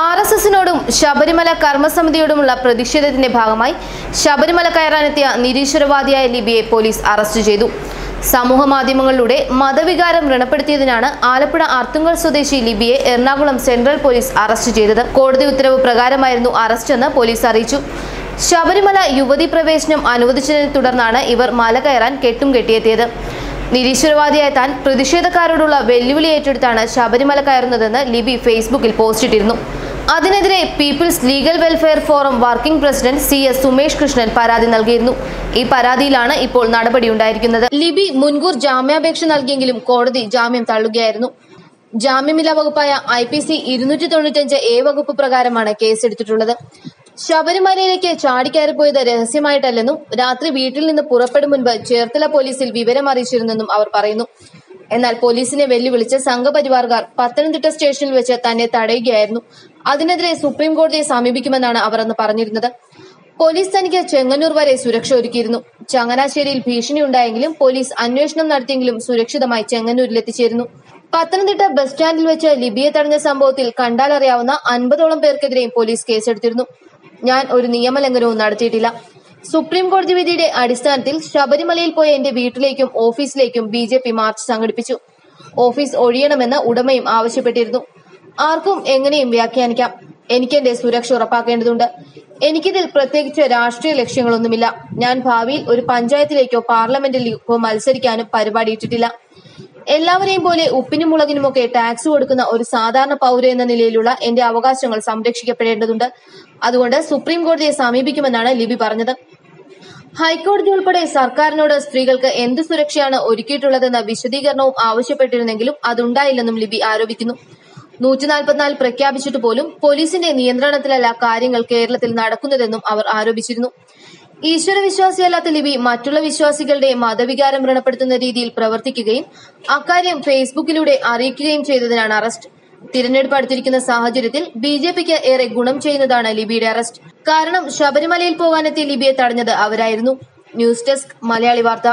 R S എസിനോടും ശബരിമല കർമ്മസമിതിയോടുമുള്ള പ്രതിഷേധത്തിന്റെ ഭാഗമായി ശബരിമല കയറാനെത്തിയ നിരീശ്വരവാദിയായ ലിബിയെ പോലീസ് അറസ്റ്റ് ചെയ്തു. സമൂഹ മാധ്യമങ്ങളിലൂടെ മതവികാരം വ്രണപ്പെടുത്തിയതിനാണ് ആലപ്പുഴ ആർത്തുങ്കൽ സ്വദേശി ലിബിയെ എറണാകുളം സെൻട്രൽ പോലീസ് അറസ്റ്റ് ചെയ്തത്. കോടതി ഉത്തരവ് പ്രകാരമായിരുന്നു അറസ്റ്റെന്ന് പോലീസ് അറിയിച്ചു. ശബരിമല യുവതി പ്രവേശനം അനുവദിച്ചതിനെ തുടർന്നാണ് ഇവർ മല കയറാൻ കെട്ടും കെട്ടിയെത്തിയത്. നിരീശ്വരവാദിയായ താൻ പ്രതിഷേധക്കാരോടുള്ള വെല്ലുവിളി ഏറ്റെടുത്താണ് ശബരിമല കയറുന്നതെന്ന് ലിബി ഫേസ്ബുക്കിൽ പോസ്റ്റിട്ടിരുന്നു അതിനെതിരെ people's legal welfare forum working president C S Sumesh Krishnan പരാതി നൽകിയിരുന്നു. ഈ പരാതിയിലാണ് ഇപ്പോൾ നടപടിയുണ്ടായിരിക്കുന്നത് ലിബി മുൻകൂർ ജാമ്യാപേക്ഷ നൽകിയെങ്കിലും കോടതി ജാമ്യം തള്ളുകയായിരുന്നു. ജാമ്യമില്ലാ വകുപ്പായ ഐ പി സി ഇരുന്നൂറ്റി തൊണ്ണൂറ്റഞ്ച് എ വകുപ്പ് പ്രകാരമാണ് കേസെടുത്തിട്ടുള്ളത്. ശബരിമലയിലേക്ക് ചാടിക്കയറിപ്പോയത് രഹസ്യമായിട്ടല്ലെന്നും രാത്രി വീട്ടിൽ നിന്ന് പുറപ്പെടും മുൻപ് ചേർത്തല പോലീസിൽ വിവരം അറിയിച്ചിരുന്നെന്നും അവർ പറയുന്നു. എന്നാൽ പോലീസിനെ വെല്ലുവിളിച്ച് സംഘപരിവാർകാർ പത്തനംതിട്ട സ്റ്റേഷനിൽ വെച്ച് തന്നെ തടയുകയായിരുന്നു. അതിനെതിരെ സുപ്രീം കോടതിയെ സമീപിക്കുമെന്നാണ് അവർ അന്ന് പറഞ്ഞിരുന്നത്. പോലീസ് തനിക്ക് ചെങ്ങന്നൂർ വരെ സുരക്ഷ ഒരുക്കിയിരുന്നു. ചങ്ങനാശ്ശേരിയിൽ ഭീഷണിയുണ്ടായെങ്കിലും പോലീസ് അന്വേഷണം നടത്തിയെങ്കിലും സുരക്ഷിതമായി ചെങ്ങന്നൂരിൽ എത്തിച്ചേരുന്നു. പത്തനംതിട്ട ബസ് സ്റ്റാൻഡിൽ വെച്ച് ലിബിയെ തടഞ്ഞ സംഭവത്തിൽ കണ്ടാലറിയാവുന്ന അൻപതോളം പേർക്കെതിരെയും പോലീസ് കേസെടുത്തിരുന്നു. ഞാൻ ഒരു നിയമലംഘനവും നടത്തിയിട്ടില്ല. സുപ്രീം കോടതി വിധിയുടെ അടിസ്ഥാനത്തിൽ ശബരിമലയിൽ പോയ എന്റെ വീട്ടിലേക്കും ഓഫീസിലേക്കും ബി ജെ പി മാർച്ച് സംഘടിപ്പിച്ചു. ഓഫീസ് ഒഴിയണമെന്ന് ഉടമയും ആവശ്യപ്പെട്ടിരുന്നു. ആർക്കും എങ്ങനെയും വ്യാഖ്യാനിക്കാം. എനിക്ക് എന്റെ സുരക്ഷ ഉറപ്പാക്കേണ്ടതുണ്ട്. എനിക്കിതിൽ പ്രത്യേകിച്ച് രാഷ്ട്രീയ ലക്ഷ്യങ്ങളൊന്നുമില്ല. ഞാൻ ഭാവിയിൽ ഒരു പഞ്ചായത്തിലേക്കോ പാർലമെന്റിലേക്കോ മത്സരിക്കാനും പരിപാടിയിട്ടിട്ടില്ല എല്ലാവരെയും പോലെ ഉപ്പിനും മുളകിനുമൊക്കെ ടാക്സ് കൊടുക്കുന്ന ഒരു സാധാരണ പൗര എന്ന നിലയിലുള്ള എന്റെ അവകാശങ്ങൾ സംരക്ഷിക്കപ്പെടേണ്ടതുണ്ട്. അതുകൊണ്ട് സുപ്രീം കോടതിയെ സമീപിക്കുമെന്നാണ് ലിബി പറഞ്ഞത്. ഹൈക്കോടതി ഉൾപ്പെടെ സർക്കാരിനോട് സ്ത്രീകൾക്ക് എന്ത് സുരക്ഷയാണ് ഒരുക്കിയിട്ടുള്ളതെന്ന വിശദീകരണവും ആവശ്യപ്പെട്ടിരുന്നെങ്കിലും അതുണ്ടായില്ലെന്നും ലിബി ആരോപിക്കുന്നു. നൂറ്റി നാൽപ്പത്തിനാല് പ്രഖ്യാപിച്ചിട്ട് പോലും പോലീസിന്റെ നിയന്ത്രണത്തിലല്ല കാര്യങ്ങൾ കേരളത്തിൽ നടക്കുന്നതെന്നും അവർ ആരോപിച്ചിരുന്നു. ഈശ്വര വിശ്വാസിയല്ലാത്ത ലിബി മറ്റുള്ള വിശ്വാസികളുടെ മതവികാരം വ്രണപ്പെടുത്തുന്ന രീതിയിൽ പ്രവർത്തിക്കുകയും അക്കാര്യം ഫേസ്ബുക്കിലൂടെ അറിയിക്കുകയും ചെയ്തതിനാണ് അറസ്റ്റ്. തിരഞ്ഞെടുപ്പ് അടുത്തിരിക്കുന്ന സാഹചര്യത്തിൽ ബി ജെ പിക്ക് ഏറെ ഗുണം ചെയ്യുന്നതാണ് ലിബിയുടെ അറസ്റ്റ്. കാരണം ശബരിമലയിൽ പോകാനെത്തിയ ലിബിയെ തടഞ്ഞത് അവരായിരുന്നു. ന്യൂസ് ഡെസ്ക് മലയാളി വാർത്ത.